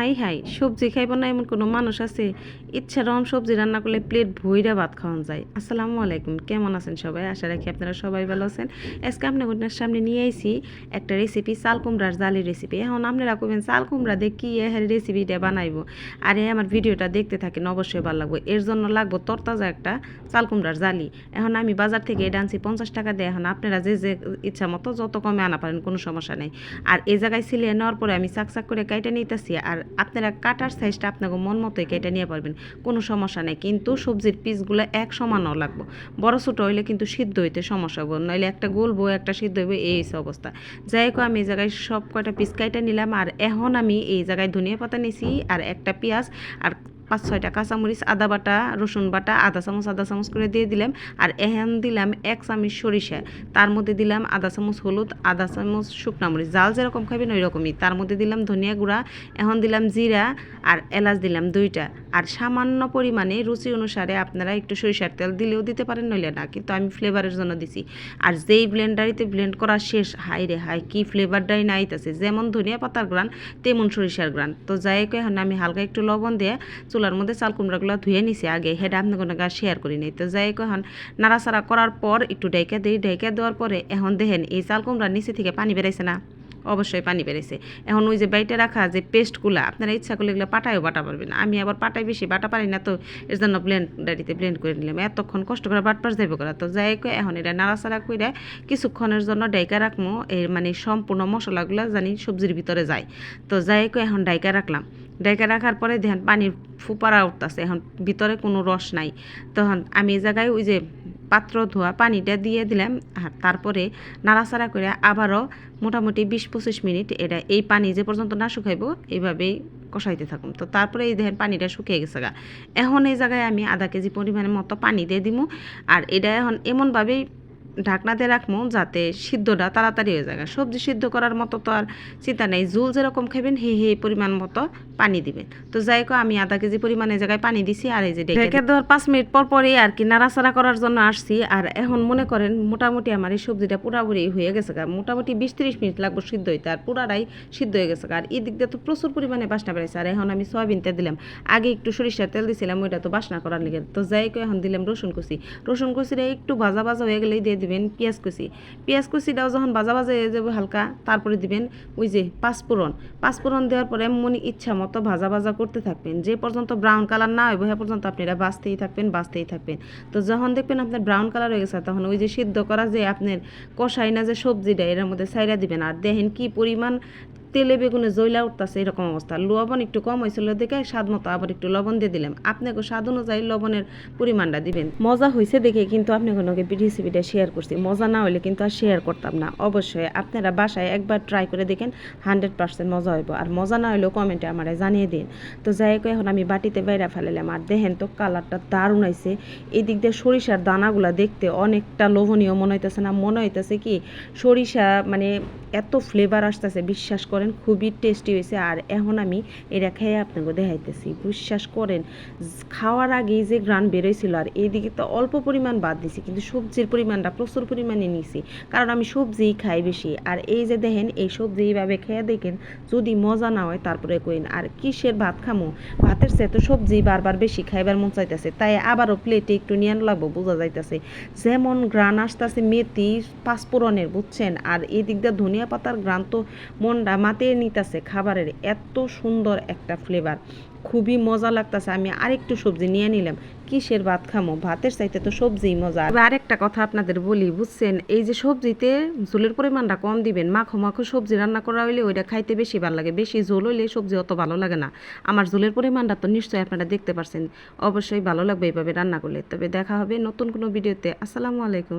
I high সবজি খাইব না এমন কোনো মানুষ আছে। ইচ্ছা রকম সবজি রান্না করলে প্লেট ভইরা ভাত খাওয়ান যায়। আসসালামু আলাইকুম, কেমন আছেন সবাই? আশা রাখি আপনারা সবাই ভালো আছেন। আজকে আপনার সামনে নিয়ে আইছি একটা রেসিপি চাল কুমড়ার জালির রেসিপি এখন আপনারা কবেন চাল কুমড়া দিয়ে কি এর রেসিপিটা বানাইবো? আর আমার ভিডিওটা দেখতে থাকেন, অবশ্যই ভালো লাগবে। এর জন্য লাগবো তরতাজা একটা চাল কুমড়ার জালি এখন আমি বাজার থেকে এটা আনছি পঞ্চাশ টাকা দিয়ে। এখন আপনারা যে যে ইচ্ছা মতো যত কমে আনা পারেন, কোনো সমস্যা নেই। আর এই জায়গায় সিলিয়ে নেওয়ার পরে আমি চাক চাক করে কাইটা নিতেছি। আর আপনারা কাটার সাইজটা আপনাকে মন মতোই কেটে নিয়ে পারবেন কোনো সমস্যা নেই। কিন্তু সবজির পিসগুলো এক সমানও লাগবে। বড়ো ছোটো হইলে কিন্তু সিদ্ধ হইতে সমস্যা হবে নইলে একটা গোলবো একটা সিদ্ধ হইবে, এই অবস্থা। যাই হোক, আমি এই জায়গায় সব কয়টা পিস কাইটা নিলাম, আর এখন আমি এই জায়গায় ধনিয়া পাতা নিছি, আর একটা পেঁয়াজ, আর পাঁচ, ছয়টা কাঁচামরিচ, আদা বাটা, রসুন বাটা আধা চামচ আধা চামচ করে দিয়ে দিলাম। আর এহেন দিলাম এক চামচ সরিষা। তার মধ্যে দিলাম আধা চামচ হলুদ আধা চামচ শুকনা মরিচ। জাল যেরকম খাবেন ওই রকমই তার মধ্যে দিলাম ধনিয়া গুঁড়া, এখন দিলাম জিরা আর এলাচ দিলাম দুইটা। আর সামান্য পরিমাণে রুচি অনুসারে আপনারা একটু সরিষার তেল দিলেও দিতে পারেন, নইলে না। কিন্তু আমি ফ্লেভারের জন্য দিছি। আর যেই ব্লেন্ডারিতে ব্লেন্ড করা শেষ হাই রে হাই কি ফ্লেভারটাই নাইতেছে যেমন ধনিয়া পাতার গ্রান, তেমন সরিষার গ্রান। তো যাই এখন আমি হালকা একটু লবণ দিয়ে চুলার মধ্যে চাল কুমড়াগুলো ধুয়ে নিছি। আগে হেডা আপনি কোনো গা শেয়ার করি নাই। তো যাই এখন নাড়াচাড়া করার পর একটু ডাইকা দিই। ডাইকা দেওয়ার পরে এখন দেখেন, এই চাল কুমড়ার নিচে থেকে পানি বেরাইছে না। অবশ্যই পানি বেড়েছে। এখন ওই যে বাইটে রাখা যে পেস্টগুলো, আপনারা ইচ্ছা করলে এগুলো পাটায়ও বাটা পারবেন। আমি আবার পাটায় বেশি বাটা পারি না, তো এর জন্য ব্লেন্ডারিতে ব্লেন্ড করে নিলাম। এতক্ষণ কষ্ট করে বাট পাশ যাইব করা। তো যাই এখন এটা নাড়াচাড়া করে কিছুক্ষণের জন্য ডাইকা রাখব এর মানে সম্পূর্ণ মশলাগুলো জানি সবজির ভিতরে যায়। তো যাই এখন ডাইকা রাখলাম। ডাইকা রাখার পরে দেখেন পানির ফুপারা উঠতেছে। এখন ভিতরে কোনো রস নাই। তখন আমি এই জায়গায় ওই যে পাত্র ধোয়া পানিটা দিয়ে দিলাম আর তারপরে নাড়াচাড়া করে আবারও মোটামুটি বিশ পঁচিশ মিনিট এটা এই পানি যে পর্যন্ত না শুকাইব এইভাবেই কষাইতে থাকুন। তো তারপরে এই দেখেন পানিটা শুকিয়ে গেছে গা। এখন এই জায়গায় আমি আধা কেজি পরিমাণের মতো পানি দিয়ে দিব আর এটা এখন এমনভাবেই ঢাকনাতে রাখব যাতে সিদ্ধটা তাড়াতাড়ি হয়ে যায়। সবজি সিদ্ধ করার মতো তো আর চিন্তা নেই। জুল যেরকম খাবেন, হে হে পরিমাণ মতো পানি দিবেন। তো যাই হোক, আমি আধা কেজি পরিমাণে জায়গায় পানি দিছি আর এই যে ঢেকে দেওয়ার পাঁচ মিনিট পর পরই আর কি নাড়াচাড়া করার জন্য আসছি। আর এখন মনে করেন মোটামুটি আমার এই সবজিটা পুরাপুরি হয়ে গেছে মোটামুটি বিশ তিরিশ মিনিট লাগবে সিদ্ধ হইতে আর পুরাটাই সিদ্ধ হয়ে গেছে আর এই দিক দিয়ে তো প্রচুর পরিমাণে বাসনা বেড়েছে আর এখন আমি সয়াবিন তেল দিলাম। আগে একটু সরিষার তেল দিছিলাম, ওইটা তো বাসনা করার লিগে। তো যাই হোক, এখন দিলাম রসুন কুচি। রসুন কুচিটা একটু ভাজা ভাজা হয়ে গেলেই দিয়ে দিবেন পেঁয়াজ কুচি। পেঁয়াজ কুচিটাও যখন বাজা বাজে হয়ে যাবে হালকা, তারপরে দিবেন ওই যে পাঁচফোড়ন। পাঁচফোড়ন দেওয়ার পরে মনে ইচ্ছা মতো ভাজা ভাজা করতে থাকবেন। যে পর্যন্ত ব্রাউন কালার না হ্যাঁ পর্যন্ত আপনি এটা বাঁচতেই থাকবেন বাঁচতেই থাকবেন। তো যখন দেখবেন আপনার ব্রাউন কালার হয়ে গেছে, তখন ওই যে সিদ্ধ করা যে আপনার কষাই না যে সবজিটা, এর মধ্যে সাইরা দিবেন। আর দেখেন কি পরিমাণ তেলে বেগুনে জইলা উঠতেছে, এরকম অবস্থা। লবণ একটু কম হয়েছিল দেখে স্বাদ মতো আবার একটু লবণ দিয়ে দিলাম। আপনাকে স্বাদ অনুযায়ী লবণের পরিমাণটা দিবেন। মজা হয়েছে দেখে কিন্তু আপনাকে রেসিপিটা শেয়ার করছি। মজা না হলে কিন্তু আর শেয়ার করতাম না। অবশ্যই আপনারা বাসায় একবার ট্রাই করে দেখেন হান্ড্রেড পার্সেন্ট মজা হইব। আর মজা না হলেও কমেন্টে আমার জানিয়ে দিন। তো যাই হোক, এখন আমি বাটিতে বাইরে ফেলালাম আর দেখেন তো কালারটা দারুণ হয়েছে এই দিক দিয়ে সরিষার দানাগুলা দেখতে অনেকটা লোভনীয় মনে হইতেছে না? মনে হইতেছে কি সরিষা মানে এত ফ্লেভার আসতেছে, বিশ্বাস করেন, খুবই টেস্টি হয়েছে। আর এখন আমি এটা খেয়ে আপনাকে দেখাইতেছি, বিশ্বাস করেন, খাওয়ার আগেই যে গ্রান বেরোয়ছিল আর এইদিকে তো অল্প পরিমাণ বাদ দিছি, কিন্তু সবজির পরিমাণটা প্রচুর পরিমাণে নিছি, কারণ আমি সবজিই খাই বেশি। আর এই যে দেখেন, এই সবজি এইভাবে খেয়ে দেখেন, যদি মজা না হয়, তারপরে কইন, আর কিসের ভাত খামো? ভাতের সে তো সবজি বারবার বেশি খাইবার মন চাইতেছে, তাই আবারও প্লেটে একটু নিয়ে লাগবো বোঝা যাইতেছে। যেমন গ্রান আসতেছে, মেথি, পাঁচফোড়নের, বুঝছেন? আর এই দিক দিয়ে ধনিয়া পাতার গ্রান তো মনটা মাতে নিতেছে খাবারের এত সুন্দর একটা ফ্লেভার খুবই মজা লাগতেছে। আমি আরেকটু সবজি নিয়ে নিলাম। কিসের ভাত খামো? ভাতের চাইতে তো সবজি মজা। আর আরেকটা কথা আপনাদের বলি, বুঝছেন? এই যে সবজিতে ঝোলের পরিমাণটা কম দিবেন, মাখো মাখো সবজি রান্না করা হইলে ওইটা খাইতে বেশি ভালো লাগে। বেশি ঝোল হইলে সবজি অত ভালো লাগে না। আমার ঝোলের পরিমাণটা তো নিশ্চয়ই আপনারা দেখতে পারছেন। অবশ্যই ভালো লাগবে এইভাবে রান্না করলে। তবে দেখা হবে নতুন কোনো ভিডিওতে। আসসালামু আলাইকুম।